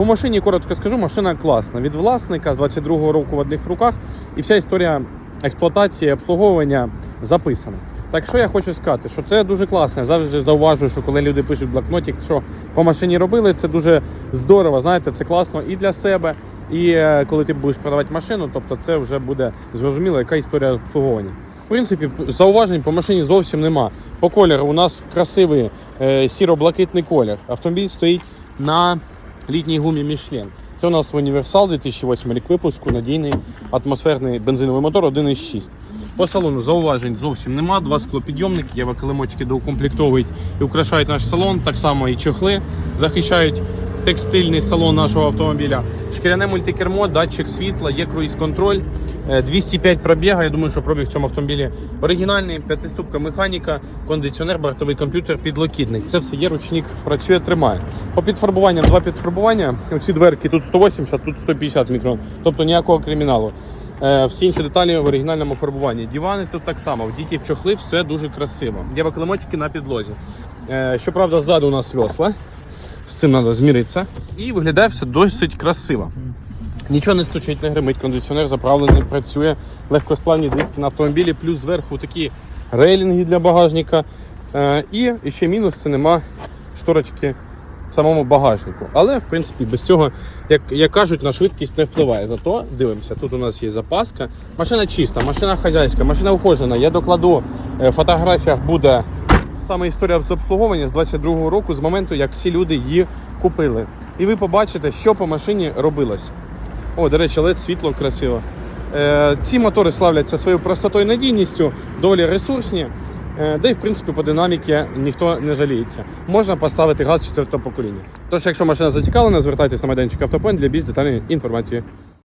По машині коротко скажу, машина класна. Від власника з 22-го року в одних руках, і вся історія експлуатації, обслуговування записана. Так що я хочу сказати, що це дуже класно. Я завжди зауважую, що коли люди пишуть блокнотик, що по машині робили, це дуже здорово. Знаєте, це класно і для себе, і е, коли ти будеш продавати машину, тобто це вже буде зрозуміло, яка історія обслуговування. В принципі, зауважень по машині зовсім нема. По кольору у нас красивий е, сіро-блакитний колір. Автомобіль стоїть на літній гумі Michelin. Це у нас універсал 2008 рік випуску, надійний атмосферний бензиновий мотор 1.6. По салону зауважень зовсім нема. Два склопідйомники, євакилимочки доукомплектовують і украшають наш салон. Так само і чохли захищають текстильний салон нашого автомобіля. Шкіряне мультикермо, датчик світла, є круїз-контроль. Е, 205 пробіга. Я думаю, що пробіг в цьому автомобілі оригінальний, п'ятиступка механіка, кондиціонер, бортовий комп'ютер, підлокітник. Це все є, ручник працює, тримає. По підфарбуванням, два підфарбування. Оці дверки тут 180, тут 150 мікрон. Тобто ніякого криміналу. Е, Всі інші деталі в оригінальному фарбуванні. Дивани тут так само, в дітей в чохли все дуже красиво. Є баклемочки на підлозі. Е, Щоправда, ззаду у нас весла. З цим треба зміритися. І виглядає все досить красиво. Нічого не стучить, не гримить, кондиціонер заправлений, працює, легкосплавні диски на автомобілі, плюс зверху такі рейлінги для багажника. Е, і ще мінус це нема шторочки в самому багажнику. Але в принципі без цього, як, як кажуть, на швидкість не впливає. Зато дивимося, тут у нас є запаска. Машина чиста, машина хазяйська, машина ухожена. Я докладу е, в фотографіях буде саме історія з обслуговування з 22-го року, з моменту, як всі люди її купили. І ви побачите, що по машині робилось. О, до речі, LED світло красиво. Е, ці мотори славляться своєю простотою надійністю, доволі ресурсні, е, де в принципі по динаміки ніхто не жаліється. Можна поставити газ четвертого покоління. Тож, якщо машина зацікавлена, звертайтеся на майданчик автопоінт для більш детальної інформації.